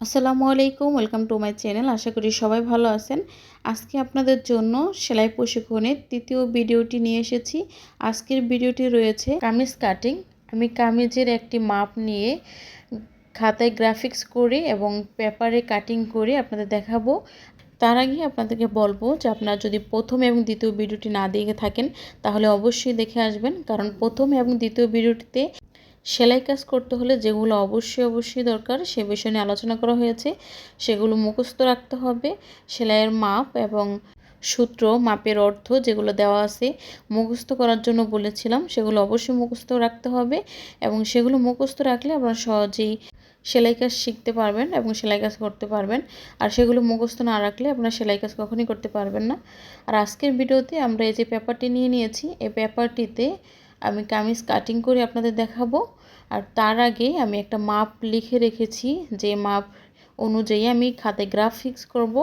আসসালামু আলাইকুম, welcome to my channel. আশা করি সবাই ভালো আছেন। আজকে আপনাদের জন্য সেলাই প্রশিক্ষণের তৃতীয় ভিডিওটি নিয়ে এসেছি। আজকের ভিডিওটি রয়েছে কামিজ কাটিং। আমি কামিজের একটি মাপ নিয়ে খাতায় গ্রাফিক্স করে এবং পেপারে কাটিং করে আপনাদের দেখাবো। তার আগে আপনাদেরকে বলব যে আপনারা যদি প্রথম এবং দ্বিতীয় ভিডিওটি না দেখে থাকেন, তাহলে অবশ্যই দেখে আসবেন। কারণ প্রথম এবং দ্বিতীয় ভিডিওটিতে সেলাই কাজ করতে হলে যেগুলো অবশ্যই অবশ্যই দরকার সে বিষয় নিয়ে আলোচনা করা হয়েছে। সেগুলো মুখস্থ রাখতে হবে। সেলাইয়ের মাপ এবং সূত্র, মাপের অর্থ যেগুলো দেওয়া আছে মুখস্থ করার জন্য বলেছিলাম, সেগুলো অবশ্যই মুখস্থ রাখতে হবে এবং সেগুলো মুখস্থ রাখলে আপনারা সহজেই সেলাই কাজ শিখতে পারবেন এবং সেলাই কাজ করতে পারবেন। আর সেগুলো মুখস্থ না রাখলে আপনারা সেলাই কাজ কখনই করতে পারবেন না। আর আজকের ভিডিওতে আমরা এই যে পেপারটি নিয়ে নিয়েছি, এই পেপারটিতে আমি কামিজ কাটিং করে আপনাদের দেখাবো। আর তার আগে আমি একটা মাপ লিখে রেখেছি যে মাপ অনুযায়ী আমি খাতে গ্রাফিক্স করব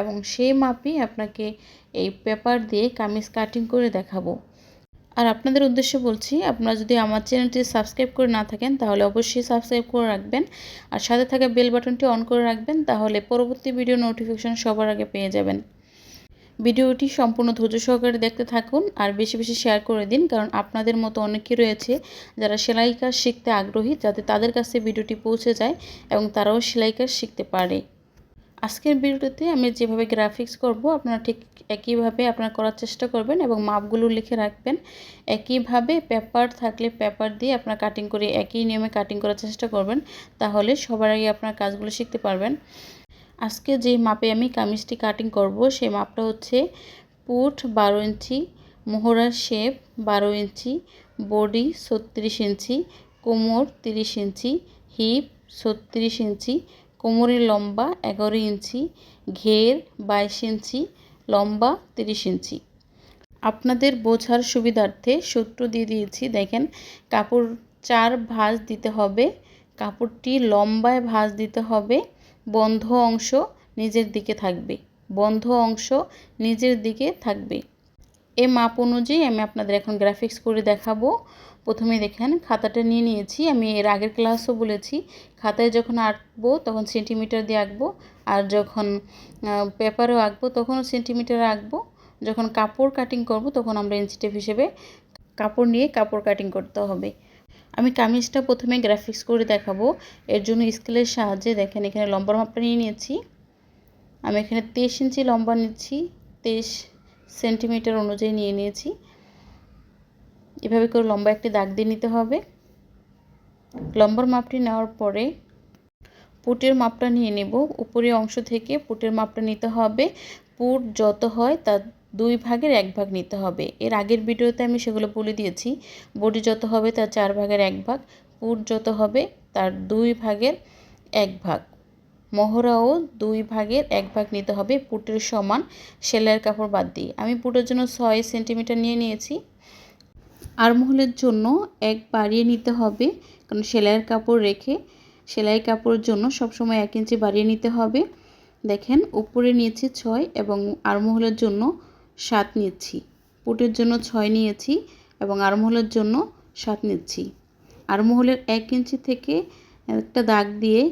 এবং সেই মাপই আপনাকে এই পেপার দিয়ে কামিজ কাটিং করে দেখাবো। আর আপনাদের উদ্দেশ্যে বলছি, আপনারা যদি আমার চ্যানেলটি সাবস্ক্রাইব করে না থাকেন, তাহলে অবশ্যই সাবস্ক্রাইব করে রাখবেন। আর সাথে থাকা বেল বাটনটি অন করে রাখবেন, তাহলে পরবর্তী ভিডিও নোটিফিকেশন সবার আগে পেয়ে যাবেন। ভিডিওটি সম্পূর্ণ ধৈর্য সহকারে দেখতে থাকুন আর বেশি বেশি শেয়ার করে দিন, কারণ আপনাদের মতো অনেকেই রয়েছে যারা সেলাই কাজ শিখতে আগ্রহী, যাতে তাদের কাছে ভিডিওটি পৌঁছে যায় এবং তারাও সেলাই কাজ শিখতে পারে। আজকের ভিডিওতে আমি যেভাবে গ্রাফিক্স করব, আপনারা ঠিক একইভাবে আপনারা করার চেষ্টা করবেন এবং মাপগুলো লিখে রাখবেন। একইভাবে পেপার থাকলে পেপার দিয়ে আপনারা কাটিং করে একই নিয়মে কাটিং করার চেষ্টা করবেন, তাহলে সবার আগে আপনার কাজগুলো শিখতে পারবেন। আজকে যে মাপে আমি কামিজটি কাটিং করব সেই মাপটা হচ্ছে পুট বারো ইঞ্চি, মোহরার শেপ বারো ইঞ্চি, বডি ছত্রিশ ইঞ্চি, কোমর তিরিশ ইঞ্চি হিপ ছত্রিশ ইঞ্চি, কোমরের লম্বা এগারো ইঞ্চি, ঘের বাইশ ইঞ্চি, লম্বা তিরিশ ইঞ্চি। আপনাদের বোঝার সুবিধার্থে সূত্র দিয়ে দিয়েছি, দেখেন কাপড় চার ভাঁজ দিতে হবে, কাপড়টি লম্বায় ভাঁজ দিতে হবে। বন্ধ অংশ নিজের দিকে থাকবে। বন্ধ অংশ নিজের দিকে থাকবে। এ মাপ অনুযায়ী আমি আপনাদের এখন গ্রাফিক্স করে দেখাবো। প্রথমে দেখেন, খাতাটা নিয়ে নিয়েছি। আমি এর আগের ক্লাসও বলেছি, খাতায় যখন আঁকবো তখন সেন্টিমিটার দিয়ে আঁকবো। আর যখন পেপারেও আঁকবো তখনও সেন্টিমিটার আঁকবো। যখন কাপড় কাটিং করব তখন আমরা ইঞ্চিটেপ হিসেবে কাপড় নিয়ে কাপড় কাটিং করতে হবে। আমি কামিজটা প্রথমে গ্রাফিক্স করে দেখাবো। এর জন্য স্কেলের সাহায্যে দেখেন, এখানে লম্বার মাপটা নিয়ে নিয়েছি। আমি এখানে তেইশ ইঞ্চি লম্বা নিচ্ছি, তেইশ সেন্টিমিটার অনুযায়ী নিয়ে নিয়েছি। এভাবে করে লম্বা একটি দাগ দিয়ে নিতে হবে। লম্বার মাপটি নেওয়ার পরে পুটের মাপটা নিয়ে নেব। উপরের অংশ থেকে পুটের মাপটা নিতে হবে। পুট যত হয় তার দুই ভাগের এক ভাগ নিতে হবে। এর আগের ভিডিওতে আমি সেগুলো বলে দিয়েছি। বডি যত হবে তার চার ভাগের এক ভাগ, পুট যত হবে তার দুই ভাগের এক ভাগ। মহড়াও দুই ভাগের এক ভাগ নিতে হবে পুটের সমান সেলাইয়ের কাপড় বাদ দিয়ে। আমি পুটের জন্য ছয় সেন্টিমিটার নিয়ে নিয়েছি। আরমহলের জন্য এক বাড়িয়ে নিতে হবে, কারণ সেলাইয়ের কাপড় রেখে সেলাই কাপড়ের জন্য সবসময় এক ইঞ্চি বাড়িয়ে নিতে হবে। দেখেন, উপরে নিয়েছি ছয় এবং আরমহলের জন্য সাত নিচ্ছি পুটের জন্য ছয় নিয়েছি এবং আরমহলের জন্য সাত নিচ্ছি আরমহলের এক ইঞ্চি থেকে একটা দাগ দিয়ে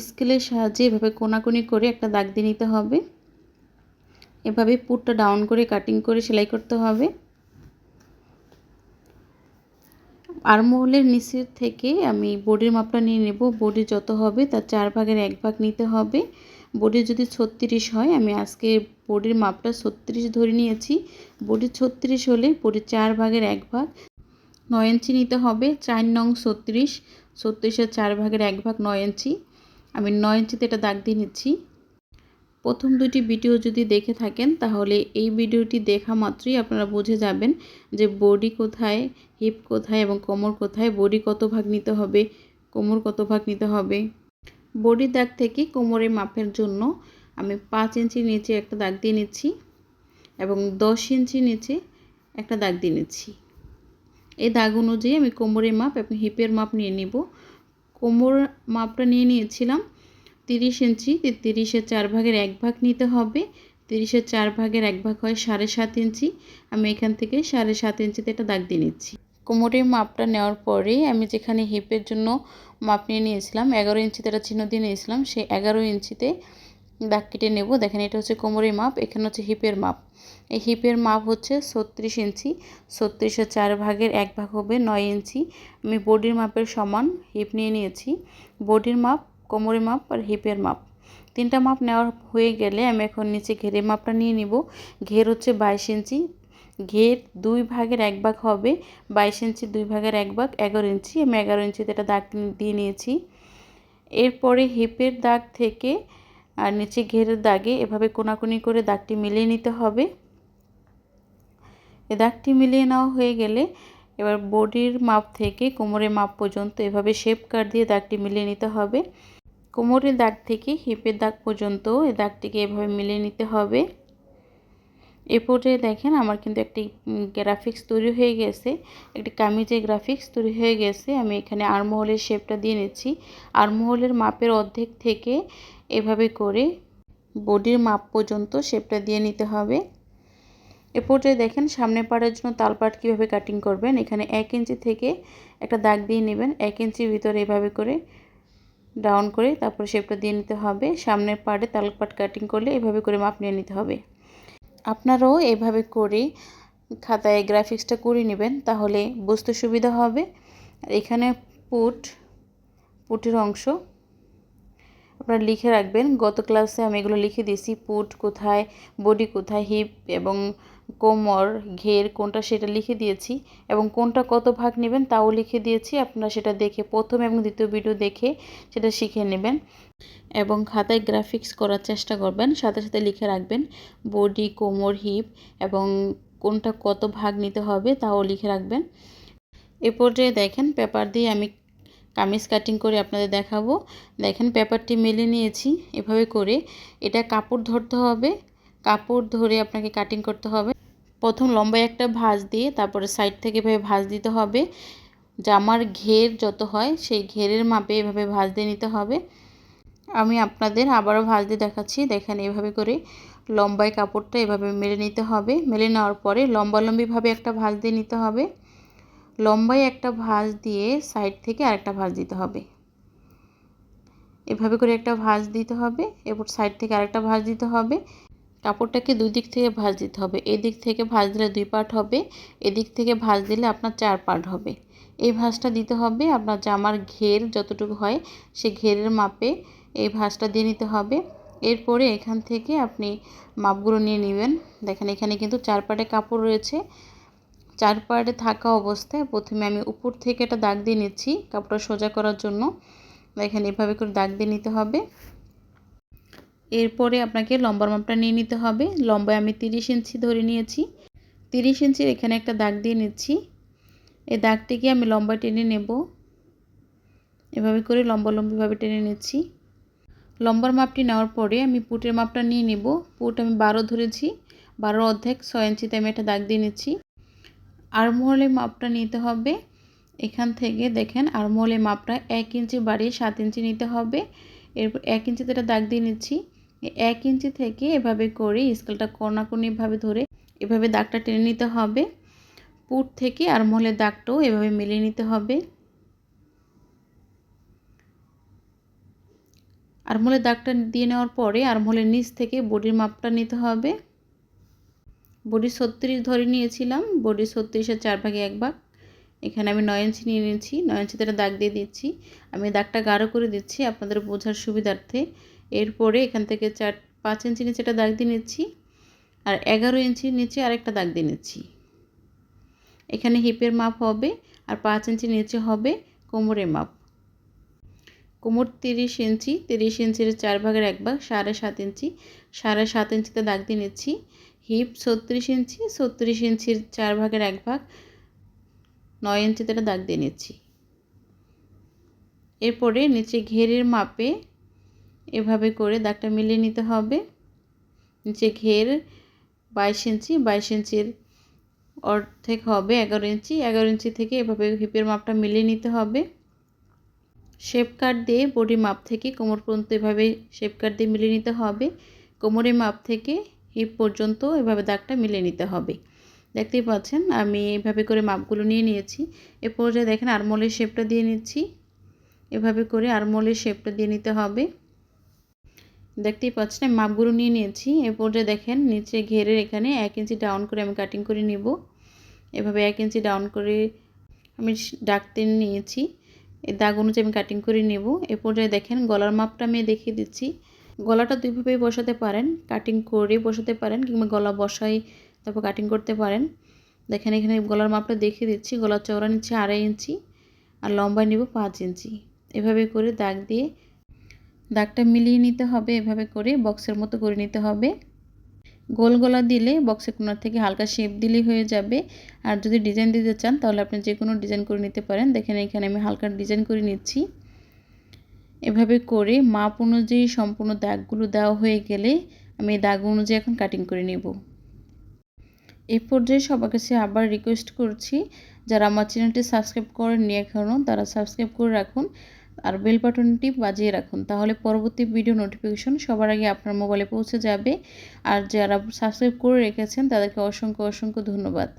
স্কেলের সাহায্যে এভাবে কোনাকুনি করে একটা দাগ দিয়ে নিতে হবে। এভাবে পুটটা ডাউন করে কাটিং করে সেলাই করতে হবে। আরমহলের নিচের থেকে আমি বডির মাপটা নিয়ে নেব। বডি যত হবে তার চার ভাগের এক ভাগ নিতে হবে। বডি যদি ছত্রিশ হয়, আমি আজকে বডির মাপটা ছত্রিশ ধরে নিয়েছি। বডি ছত্রিশ হলে বডির চার ভাগের এক ভাগ, নয় ইঞ্চি নিতে হবে। চার নং ছত্রিশ ছত্রিশের চার ভাগের এক ভাগ, নয় ইঞ্চি। আমি নয় ইঞ্চিতে এটা দাগ দিয়ে নিচ্ছি। প্রথম দুটি ভিডিও যদি দেখে থাকেন, তাহলে এই ভিডিওটি দেখা মাত্রই আপনারা বুঝে যাবেন যে বডি কোথায়, হিপ কোথায় এবং কোমর কোথায়, বডি কত ভাগ নিতে হবে, কোমর কত ভাগ নিতে হবে। বডি দাগ থেকে কোমরের মাপের জন্য আমি পাঁচ ইঞ্চি নিচে একটা দাগ দিয়ে নিচ্ছি এবং দশ ইঞ্চি নিচে একটা দাগ দিয়ে নিচ্ছি। এই দাগ অনুযায়ী আমি কোমরের মাপ এবং হিপের মাপ নিয়ে নিব। কোমর মাপটা নিয়ে নিয়েছিলাম তিরিশ ইঞ্চি তিরিশের চার ভাগের এক ভাগ নিতে হবে। তিরিশের চার ভাগের এক ভাগ হয় সাড়ে সাত ইঞ্চি। আমি এখান থেকে সাড়ে সাত ইঞ্চিতে একটা দাগ দিয়ে নিচ্ছি। কোমরের মাপটা নেওয়ার পরে আমি যেখানে হিপের জন্য মাপ নিয়ে নিয়েছিলাম, এগারো ইঞ্চিতে একটা চিহ্ন দিয়ে নিয়েছিলাম, সেই এগারো ইঞ্চিতে দাগ কেটে নেব। দেখেন এটা হচ্ছে কোমরের মাপ, এখানে হচ্ছে হিপের মাপ। এই হিপের মাপ হচ্ছে ছত্রিশ ইঞ্চি ছত্রিশের চার ভাগের এক ভাগ হবে নয় ইঞ্চি। আমি বডির মাপের সমান হিপ নিয়ে নিয়েছি, বডির মাপ, কোমরের মাপ আর হিপের মাপ। তিনটা মাপ নেওয়ার হয়ে গেলে আমি এখন নিচে ঘেরের মাপটা নিয়ে নিব। ঘের হচ্ছে বাইশ ইঞ্চি ঘের দুই ভাগের এক ভাগ হবে, বাইশ ইঞ্চি দুই ভাগের এক ভাগ, এগারো ইঞ্চি। আমি এগারো ইঞ্চিতে একটা দাগ দিয়ে নিয়েছি। এরপরে হিপের দাগ থেকে, আর নিচে ঘেরের দাগে এভাবে কোনাকুনি করে দাগটি মিলিয়ে নিতে হবে। এ দাগটি মিলিয়ে নেওয়া হয়ে গেলে এবার বডির মাপ থেকে কোমরের মাপ পর্যন্ত এভাবে শেপ কাট দিয়ে দাগটি মিলিয়ে নিতে হবে। কোমরের দাগ থেকে হিপের দাগ পর্যন্ত এই দাগটিকে এভাবে মিলিয়ে নিতে হবে। এ পর্যায়ে দেখেন আমার কিন্তু একটি গ্রাফিক্স তৈরি হয়ে গেছে। একটি কামিজের গ্রাফিক্স তৈরি হয়ে গেছে। আমি এখানে আরমহলের শেপটা দিয়ে নিচ্ছি। আরমহলের মাপের অর্ধেক থেকে এভাবে করে বডির মাপ পর্যন্ত শেপটা দিয়ে নিতে হবে। এ পর্যায়ে দেখেন সামনে পাড়ের জন্য তালপাট কীভাবে কাটিং করবেন। এখানে এক ইঞ্চি থেকে একটা দাগ দিয়ে নেবেন। এক ইঞ্চির ভিতরে এভাবে করে ডাউন করে তারপরে শেপটা দিয়ে নিতে হবে। সামনের পাড়ে তালপাট কাটিং করলে এভাবে করে মাপ নিয়ে নিতে হবে। আপনারাও এভাবে করে খাতায় গ্রাফিক্সটা করে নেবেন, তাহলে বুঝতে সুবিধা হবে। এখানে পুট পুটের অংশ আপনারা লিখে রাখবেন। গত ক্লাসে আমি এগুলো লিখে দিয়েছি পুট কোথায় বডি কোথায় হিপ এবং কোমর ঘের কোনটা সেটা লিখে দিয়েছি এবং কোনটা কত ভাগ নেবেন তাও লিখে দিয়েছি। আপনারা সেটা দেখে প্রথম এবং দ্বিতীয় ভিডিও দেখে সেটা শিখে নেবেন এবং খাতায় গ্রাফিক্স করার চেষ্টা করবেন। সাথে সাথে লিখে রাখবেন বডি কোমর হিপ এবং কোনটা কত ভাগ নিতে হবে তাও লিখে রাখবেন। এ পর্যায়ে দেখেন পেপার দিয়ে আমি কামিজ কাটিং করে আপনাদের দেখাবো। দেখেন পেপারটি মেলে নিয়েছি। এভাবে করে এটা কাপড় ধরতে হবে। কাপড় ধরে আপনাকে কাটিং করতে হবে। প্রথম লম্বায় একটা ভাঁজ দিয়ে তারপরে সাইড থেকে এভাবে ভাঁজ দিতে হবে। জামার ঘের যত হয়, সেই ঘেরের মাপে এভাবে ভাঁজ দিয়ে নিতে হবে। আমি আপনাদের আবারও ভাঁজ দিয়ে দেখাচ্ছি। দেখেন এভাবে করে লম্বায় কাপড়টা এভাবে মেলে নিতে হবে। মেলে নেওয়ার পরে লম্বালম্বিভাবে একটা ভাঁজ দিয়ে নিতে হবে। লম্বায় একটা ভাঁজ দিয়ে সাইড থেকে আরেকটা ভাঁজ দিতে হবে। এভাবে করে একটা ভাঁজ দিতে হবে। এরপর সাইড থেকে আরেকটা ভাঁজ দিতে হবে। কাপড়টাকে দুই দিক থেকে ভাঁজ দিতে হবে। এদিক থেকে ভাঁজ দিলে দুই পার্ট হবে এদিক থেকে ভাঁজ দিলে আপনার চার পার্ট হবে। এই ভাঁজটা দিতে হবে, আপনার জামার ঘের যতটুকু হয় সে ঘেরের মাপে এই ভাঁজটা দিয়ে নিতে হবে। এরপরে এখান থেকে আপনি মাপগুলো নিয়ে নেবেন। দেখেন, এখানে কিন্তু চার পাটে কাপড় রয়েছে। চার পার্টে থাকা অবস্থায় প্রথমে আমি উপর থেকে একটা দাগ দিয়ে নিচ্ছি কাপড়টা সোজা করার জন্য। দেখেন, এভাবে করে দাগ দিয়ে নিতে হবে। এরপরে আপনাকে লম্বার মাপটা নিয়ে নিতে হবে। লম্বায় আমি তিরিশ ইঞ্চি ধরে নিয়েছি। তিরিশ ইঞ্চির এখানে একটা দাগ দিয়ে নিচ্ছি। এই দাগটিকে আমি লম্বা টেনে নেব। এভাবে করে লম্বালম্বিভাবে টেনে নিচ্ছি। লম্বার মাপটি নেওয়ার পরে আমি পুটের মাপটা নিয়ে নেব। পুট আমি বারো ধরেছি। বারো অর্ধেক ছয় ইঞ্চিতে আমি একটা দাগ দিয়ে নিচ্ছি। আরমহলের মাপটা নিতে হবে। এখান থেকে দেখেন আরমহলের মাপটা এক ইঞ্চি বাড়িয়ে সাত ইঞ্চি নিতে হবে। এরপর এক ইঞ্চিতে একটা দাগ দিয়ে নিচ্ছি। এক ইঞ্চি থেকে এভাবে করে স্কেলটা কোনাকুনিভাবে ধরে এভাবে দাগটা টেনে নিতে হবে। পুট থেকে আরমহলের দাগটাও এভাবে মিলিয়ে নিতে হবে। আরমহলের দাগটা দিয়ে নেওয়ার পরে আর মহলের নিচ থেকে বডির মাপটা নিতে হবে। বডি ছত্রিশ ধরে নিয়েছিলাম। বডি ছত্রিশের চার ভাগে এক ভাগ। এখানে আমি নয় ইঞ্চি নিয়ে নিয়েছি। নয় ইঞ্চিতে দাগ দিয়ে দিচ্ছি। আমি দাগটা গাঢ় করে দিচ্ছি। আপনাদের বোঝার সুবিধার্থে এরপরে এখান থেকে চার, পাঁচ ইঞ্চি নিচে একটা দাগ দিয়ে নিচ্ছি আর এগারো ইঞ্চির নিচে আরেকটা দাগ দিয়ে নিচ্ছি। এখানে হিপের মাপ হবে আর পাঁচ ইঞ্চি নিচে হবে কোমরের মাপ। কোমর তিরিশ ইঞ্চি, তিরিশ ইঞ্চির চার ভাগের এক ভাগ, সাড়ে সাত ইঞ্চি, সাড়ে সাত ইঞ্চিতে দাগ দিয়ে নিচ্ছি। হিপ ছত্রিশ ইঞ্চি, ছত্রিশ ইঞ্চির চার ভাগের এক ভাগ, নয় ইঞ্চিতে একটা দাগ দিয়ে নিচ্ছি। এরপরে নিচে ঘেরের মাপে এভাবে করে দাগটা মিলিয়ে নিতে হবে। নিচে ঘের বাইশ ইঞ্চি, বাইশ ইঞ্চির অর্ধেক হবে এগারো ইঞ্চি। এগারো ইঞ্চি থেকে এভাবে হিপের মাপটা মিলিয়ে নিতে হবে। শেপ কাট দিয়ে বডি মাপ থেকে কোমর পর্যন্ত এভাবে শেপ কাট দিয়ে মিলিয়ে নিতে হবে। কোমরের মাপ থেকে হিপ পর্যন্ত এভাবে দাগটা মিলিয়ে নিতে হবে। দেখতেই পাচ্ছেন, আমি এভাবে করে মাপগুলো নিয়ে নিয়েছি। এ পর্যায়ে দেখেন আরমোলের শেপটা দিয়ে নিচ্ছি। এভাবে করে আরমোলের শেপটা দিয়ে নিতে হবে। দেখতেই পাচ্ছেন, আমি মাপগুলো নিয়ে নিয়েছি। এ পর্যায়ে দেখেন, নিচে ঘেরের এখানে এক ইঞ্চি ডাউন করে আমি কাটিং করে নিব। এভাবে এক ইঞ্চি ডাউন করে আমি ডাকতে নিয়েছি। এই দাগ অনুযায়ী আমি কাটিং করে নেব। এ পর্যায়ে দেখেন, গলার মাপটা আমি দেখিয়ে দিচ্ছি। গলাটা দুইভাবেই বসাতে পারেন কাটিং করে বসাতে পারেন কিংবা গলা বসাই তারপর কাটিং করতে পারেন। দেখেন, এখানে গলার মাপটা দেখিয়ে দিচ্ছি। গলার চওড়া নিচ্ছে আড়াই ইঞ্চি আর লম্বায় নিব পাঁচ ইঞ্চি। এভাবে করে দাগ দিয়ে দাগটা মিলিয়ে নিতে হবে, এভাবে করে বক্সের মতো করে নিতে হবে। গোল গলা দিলে বক্সের কোনার থেকে হালকা শেপ দিলেই হয়ে যাবে। আর যদি ডিজাইন দিতে চান, তাহলে আপনি যে কোনো ডিজাইন করে নিতে পারেন। দেখেন এখানে আমি হালকা ডিজাইন করে নিচ্ছি। এভাবে করে মাপ অনুযায়ী সম্পূর্ণ দাগগুলো দেওয়া হয়ে গেলে আমি এই দাগ অনুযায়ী এখন কাটিং করে নেব। এই পর্যায়ে সবার কাছে আবার রিকোয়েস্ট করছি, যারা আমার চ্যানেলটি সাবস্ক্রাইব করেননি এখনও তারা সাবস্ক্রাইব করে রাখুন। আর বেল বাটনটি বাজিয়ে রাখুন। তাহলে পরবর্তী ভিডিও নোটিফিকেশন সবার আগে আপনার মোবাইলে পৌঁছে যাবে। আর যারা সাবস্ক্রাইব করে রেখেছেন, তাদেরকে অসংখ্য অসংখ্য ধন্যবাদ।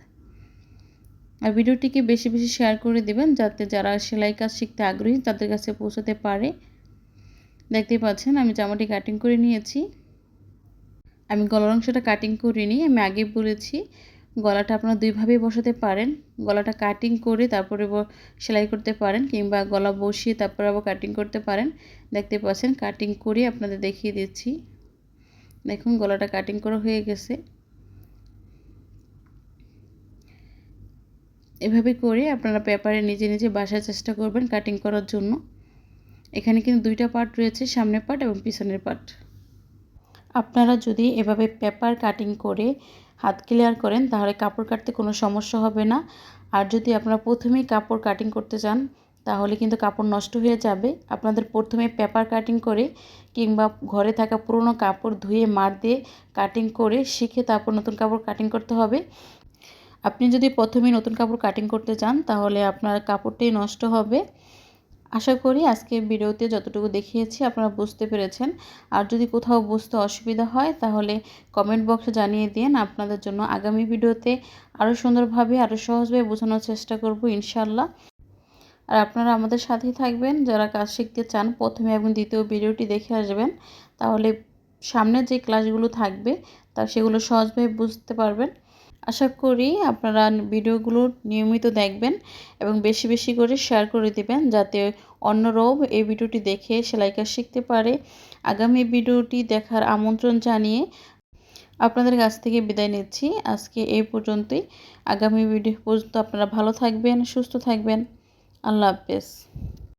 আর ভিডিওটিকে বেশি বেশি শেয়ার করে দেবেন, যাতে যারা সেলাই কাজ শিখতে আগ্রহী, তাদের কাছে পৌঁছাতে পারে। দেখতেই পাচ্ছেন, আমি জামাটি কাটিং করে নিয়েছি। আমি গলার অংশটা কাটিং করিনি আমি আগে বলেছি। গলাটা আপনারা দুইভাবেই বসাতে পারেন। গলাটা কাটিং করে তারপরে সেলাই করতে পারেন কিংবা গলা বসিয়ে তারপরে আবার কাটিং করতে পারেন। দেখতে পাচ্ছেন কাটিং করে আপনাদের দেখিয়ে দিচ্ছি। দেখুন গলাটা কাটিং করা হয়ে গেছে। এভাবে করে আপনারা পেপারে নিজে নিজে বাসার চেষ্টা করবেন কাটিং করার জন্য। এখানে কিন্তু দুইটা পার্ট রয়েছে, সামনের পার্ট এবং পিছনের পার্ট আপনারা যদি এভাবে পেপার কাটিং করে হাত ক্লিয়ার করেন, তাহলে কাপড় কাটতে কোনো সমস্যা হবে না। আর যদি আপনারা প্রথমেই কাপড় কাটিং করতে চান, তাহলে কিন্তু কাপড় নষ্ট হয়ে যাবে। আপনাদের প্রথমে পেপার কাটিং করে কিংবা ঘরে থাকা পুরনো কাপড় ধুয়ে, মার দিয়ে কাটিং করে শিখে তারপর নতুন কাপড় কাটিং করতে হবে। আপনি যদি প্রথমেই নতুন কাপড় কাটিং করতে চান, তাহলে আপনার কাপড়টাই নষ্ট হবে। আশা করি আজকে ভিডিওতে যতটুকু দেখিয়েছি আপনারা বুঝতে পেরেছেন। আর যদি কোথাও বুঝতে অসুবিধা হয়, তাহলে কমেন্ট বক্সে জানিয়ে দিন। আপনাদের জন্য আগামী ভিডিওতে আরও সুন্দরভাবে আরও সহজভাবে বোঝানোর চেষ্টা করব ইনশাল্লাহ আর আপনারা আমাদের সাথেই থাকবেন। যারা কাজ শিখতে চান, প্রথমে এবং দ্বিতীয় ভিডিওটি দেখে আসবেন। তাহলে সামনে যে ক্লাসগুলো থাকবে, তা সেগুলো সহজভাবে বুঝতে পারবেন। আশা করি আপনারা ভিডিওগুলো নিয়মিত দেখবেন এবং বেশি বেশি করে শেয়ার করে দিবেন যাতে অন্যরাও এই ভিডিওটি দেখে সেলাই কাজ শিখতে পারে। আগামী ভিডিওটি দেখার আমন্ত্রণ জানিয়ে আপনাদের কাছ থেকে বিদায় নিচ্ছি। আজকে এই পর্যন্তই। আগামী ভিডিও পর্যন্ত আপনারা ভালো থাকবেন, সুস্থ থাকবেন। আল্লাহ হাফেজ।